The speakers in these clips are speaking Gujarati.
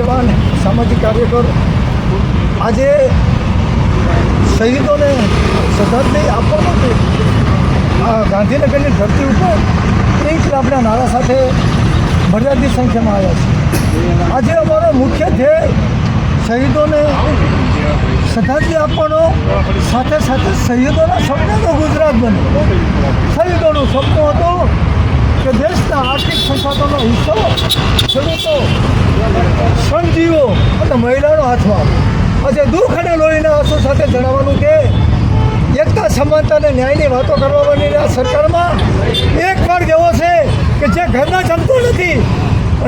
આગેવાન, સામાજિક કાર્યકર. આજે શહીદોને શ્રદ્ધાંજલિ આપવા માટે આ ગાંધીનગરની ધરતી ઉપર ઇન્કલાબના નારા સાથે મર્યાદિત સંખ્યામાં આવ્યા છે. આજે અમારો મુખ્ય ધ્યેય શહીદોને શ્રદ્ધાંજલિ આપવાનો, સાથે સાથે શહીદોના સપનાનું ગુજરાત બને. શહીદોનું સપનું હતું કે દેશના આર્થિક સંસાધનનો હિસ્સો ખેડૂતો શ્રમજીવો અને મહિલાનો હાથમાં. આજે દુઃખ અને લોહીના આંસુ સાથે જણાવવાનું કે એકતા, સમાનતા અને ન્યાયની વાતો કરવાની આ સરકારમાં એક વર્ગ એવો છે કે જે ઘરના જમતો નથી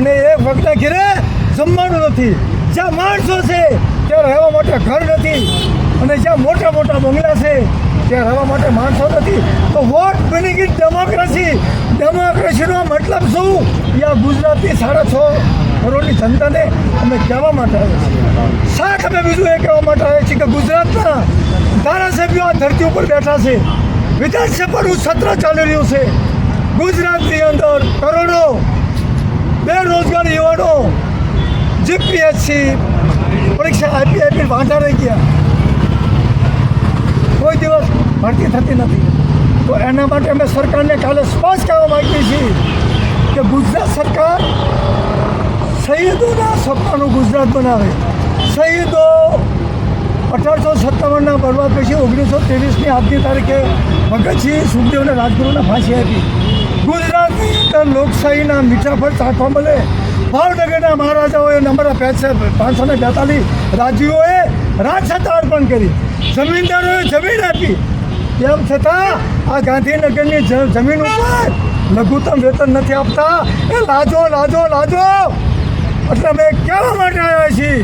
અને એક વર્ગના ઘેરે જમવાનું નથી. જ્યાં માણસો છે, ત્યાં રહેવા માટે ઘર નથી અને જ્યાં મોટા મોટા બંગલા છે, ત્યાં રહેવા માટે માણસો નથી. તો વોટ બની ગઈ ડેમોક્રેસી ડેમોક્રેસીનો મતલબ શું? યા ગુજરાતની સાડા છ કરોડની જનતાને અમે કહેવા માટે આવ્યા છીએ. શાખ અમે બીજું એ કહેવા માટે આવ્યા છીએ કે ગુજરાતના ધારાસભ્યો આ ધરતી ઉપર બેઠા છે. વિધાનસભાનું સત્ર ચાલી રહ્યું છે. ગુજરાતની અંદર કરોડો બેરોજગાર યુવાનો જીપીએસસી પરીક્ષા આપી આપી વાંધા રહી ગયા. કોઈ દિવસ ભરતી થતી નથી. તો એના માટે અમે સરકારને કાલે સ્પષ્ટ કહેવા માંગીએ છીએ કે ગુજરાત સરકાર સપનાનું ગુજરાત બનાવે. શહીદો અઢારસો સત્તાવનના બરબાદ પછી ઓગણીસો ત્રેવીસની આજની તારીખે ભગતસિંહ સુખદેવ અને રાજગુરુને ફાંસી આપી. ગુજરાતની અંદર લોકશાહીના મીઠા ફળ ચાખવા મળે. ભાવનગરના મહારાજાઓએ નંબર પાંચસો ને બેતાલીસ રાજ્યોએ રાજસત્તા અર્પણ કરી. જમીનદારોએ જમીન આપી. તેમ છતાં આ ગાંધીનગરની જમીન ઉપર લઘુત્તમ વેતન નથી આપતા. એ લાજો લાજો લાજો! એટલે અમે કહેવા માટે આવ્યા છીએ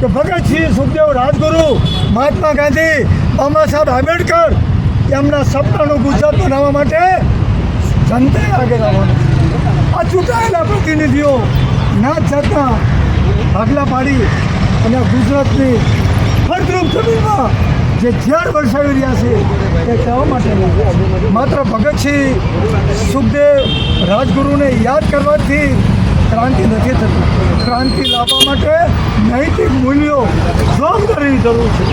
કે ભગતસિંહ સુખદેવ રાજગુરુ, મહાત્મા ગાંધી, બાબા સાહેબ આંબેડકર, એમના સપનાનું ગુજરાત બનાવવા માટે જનતાએ આગળ આવવાનું આ ચૂંટાયેલા પ્રતિનિધિઓ ના જાતના ભાગલા પાડી અને ગુજરાતની ફળદ્રુપ જમીનમાં જે ઝેર વરસાવી રહ્યા છે એ કહેવા માટે માત્ર ભગતસિંહ સુખદેવ રાજગુરુને યાદ કરવાથી ક્રાંતિ નથી થતી. ક્રાંતિ લાવવા માટે નૈતિક મૂલ્યો જવાબદારીની જરૂર છે.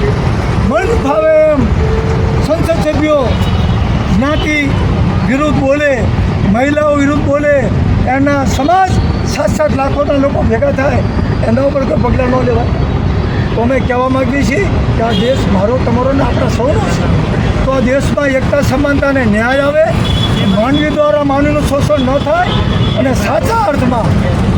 મન ફાવે એમ સંસદ સભ્યો જ્ઞાતિ વિરુદ્ધ બોલે, મહિલાઓ વિરુદ્ધ બોલે એના સમાજ સાત સાત લાખોના લોકો ભેગા થાય, એના ઉપર કોઈ પગલાં ન લેવાય. તો અમે કહેવા માગીએ છીએ કે આ દેશ મારો, તમારો ને આપણા સૌનો છે. તો આ દેશમાં એકતા, સમાનતા અને ન્યાય આવે માનવી દ્વારા માનવીનું શોષણ ન થાય અને સાચા અર્થમાં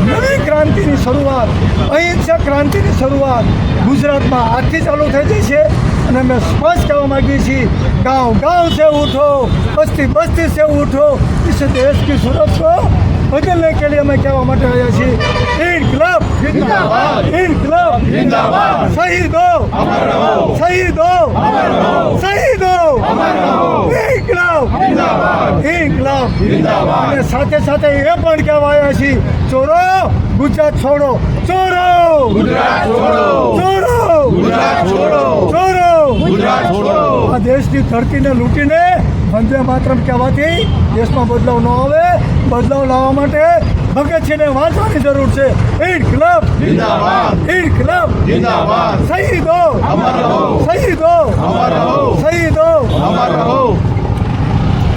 નવી ક્રાંતિની શરૂઆત અહિંસા ક્રાંતિની શરૂઆત ગુજરાતમાં આજથી ચાલુ થઈ છે. અને અમે સ્પષ્ટ કહેવા માગીએ છીએ ગાંવ ગાંવ છે ઉઠો બસ્તી બસ્તી સે ઉઠો ઇસ દેશ કી સુરત કો બદલને કે લીએ અમે કહેવા માટે આવ્યા છીએ. ઇનકલાબ ક્લબ ઇનકલાબ જિંદાબાદ. શહીદો. અમર શહીદો. અમર રહો. શહીદો. અમર રહો ઇન્કલાબ ઇન્કલાબ સાથે સાથે એ પણ કહેવાય છે ચોરો ગુજરાત છોડો. ચોરો. છોડો. ચોરો. ગુજરાત છોડો. ચોરો. ગુજરાત છોડો. આ દેશની ધરતીને લૂંટીને વંદે માતરમ કહેવાથી દેશમાં બદલાવ ન આવે. બદલાવ લાવવા માટે ભગતસિંહને વાંચવાની જરૂર છે. ઇન્કલાબ ક્લબ ઇન્કલાબ જિંદાબાદ. શહીદો. અમર રહો. શહીદો. અમર રહો. શહીદો. અમર રહો.